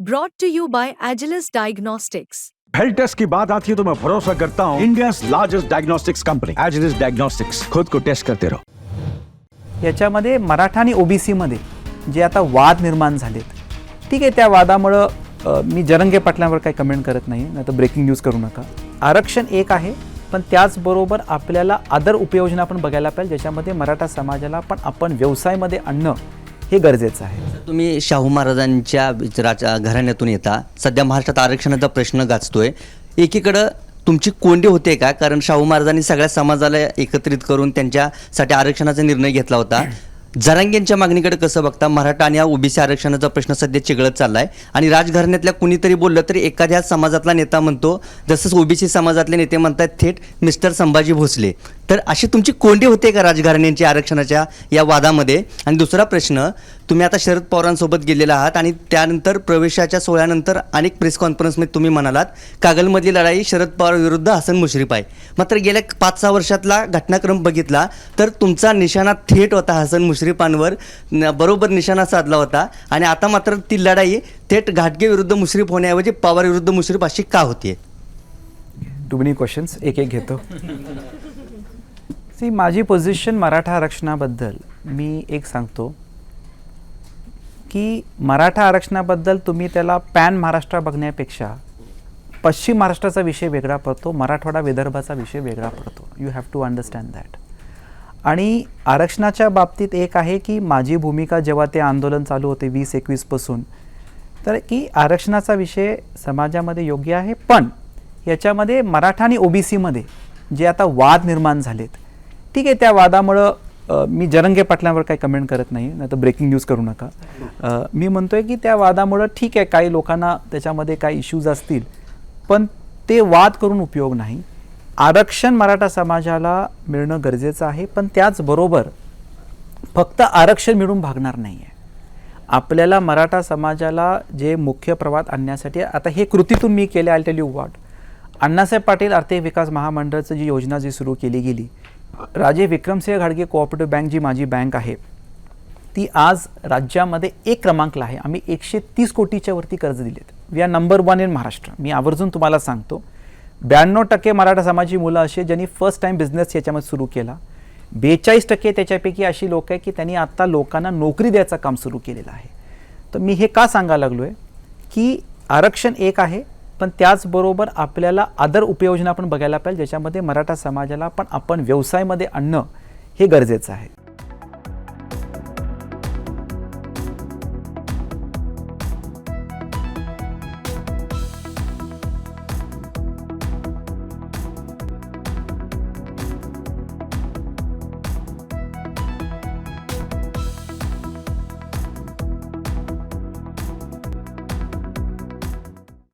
Brought to you by Agilus Diagnostics. Health test की बात आती है तो मैं भरोसा करता हूँ India largest diagnostics company Agilus diagnostics खुद को टेस्ट करते रहो याच्यामध्ये मराठा आणि ओबीसीमध्ये जे आता वाद निर्माण झालेत ठीक आहे त्या वादामुळं मी जरंगे पाटलांवर काही कमेंट करत नाही नाही तर ब्रेकिंग न्यूज करू नका. आरक्षण एक आहे पण त्याचबरोबर आपल्याला अदर उपयोजना पण बघायला पाहिजे ज्याच्यामध्ये मराठा समाजाला पण आपण व्यवसायामध्ये आणणं हे गरजेचं आहे. तुम्ही शाहू महाराजांच्या विचाराच्या घराण्यातून येता. सध्या महाराष्ट्रात आरक्षणाचा प्रश्न गाजतोय. एकीकडं तुमची कोंडी होते का? कारण शाहू महाराजांनी सगळ्या समाजाला एकत्रित करून त्यांच्यासाठी आरक्षणाचा निर्णय घेतला होता. जरांगेंच्या मागणीकडे कसं बघता? मराठा आणि ओबीसी आरक्षणाचा प्रश्न सध्या चिघळत चाललाय. आणि राजघराण्यातल्या कुणीतरी बोललं तरी एखाद्या समाजातला नेता म्हणतो जसंच ओबीसी समाजातले नेते म्हणतात थेट मिस्टर संभाजी भोसले. तर अशी तुमची कोंडी होते का राजघराण्यांची आरक्षणाच्या या वादामध्ये? आणि दुसरा प्रश्न तुम्ही आता शरद पवारांसोबत गेलेला आहात आणि त्यानंतर प्रवेशाच्या सोहळ्यानंतर अनेक प्रेस कॉन्फरन्समध्ये तुम्ही म्हणालात कागलमधली लढाई शरद पवार विरुद्ध हसन मुश्रीफ आहे. मात्र गेल्या पाच सहा वर्षातला घटनाक्रम बघितला तर तुमचा निशाणा थेट होता हसन मुश्रीफांवर बरोबर निशाणा साधला होता. आणि आता मात्र ती लढाई थेट घाटगे विरुद्ध मुश्रीफ होण्याऐवजी पवार विरुद्ध मुश्रीफ अशी का होतीये? टू मेनी क्वेश्चन्स एक एक घेतो. सी माझी पोझिशन मराठा आरक्षणाबद्दल मी एक सांगतो. की मराठा आरक्षणाबद्दल तुम्ही त्याला पॅन महाराष्ट्र बघण्यापेक्षा पश्चिम महाराष्ट्राचा विषय वेगळा पडतो मराठवाडा विदर्भाचा विषय वेगळा पडतो. You have to understand that आणि आरक्षणाच्या बाबतीत एक आहे की माझी भूमिका जेव्हा ते आंदोलन चालू होते वीस एकवीसपासून तर की आरक्षणाचा विषय समाजामध्ये योग्य आहे पण याच्यामध्ये मराठा आणि ओबीसीमध्ये जे आता वाद निर्माण झालेत ठीक आहे त्या वादामुळं मी जरंगे पाटलांवर काही कमेंट करत नाही नाही तर ब्रेकिंग न्यूज करू नका. अ, मी म्हणतोय की त्या वादामुळं ठीक आहे काही लोकांना त्याच्यामध्ये काही इश्यूज असतील पण ते वाद करून उपयोग नाही. आरक्षण मराठा समाजाला मिळणं गरजेचं आहे पण त्याचबरोबर फक्त आरक्षण मिळून भागणार नाही आहे आपल्याला मराठा समाजाला जे मुख्य प्रवाहात आणण्यासाठी आता हे कृतीतून मी केले I tell you what Annasaheb Patil आर्थिक विकास महामंडळाचं जी योजना जी सुरू केली गेली राजे विक्रमसिंह घाडगे कोऑपरेटिव्ह बँक जी माझी बँक आहे ती आज राज्यामध्ये एक क्रमांकला आहे. आम्ही एकशे तीस कोटीच्या वरती कर्ज दिलेत. We are number one in Maharashtra. मी आवर्जून तुम्हाला सांगतो ब्याण्णव टक्के मराठा समाजाची मुलं असे ज्यांनी फर्स्ट टाईम बिझनेस याच्यामध्ये सुरू केला. बेचाळीस टक्के त्याच्यापैकी अशी लोक आहे की त्यांनी आत्ता लोकांना नोकरी द्यायचं काम सुरू केलेलं आहे. तर मी हे का सांगायला लागलो आहे की आरक्षण एक आहे पण त्याचबरोबर आपल्याला अदर उपयोजना पण बघायला पाहिजे ज्याच्यामध्ये मराठा समाजाला पण आपण व्यवसायामध्ये आणणं हे गरजेचं आहे.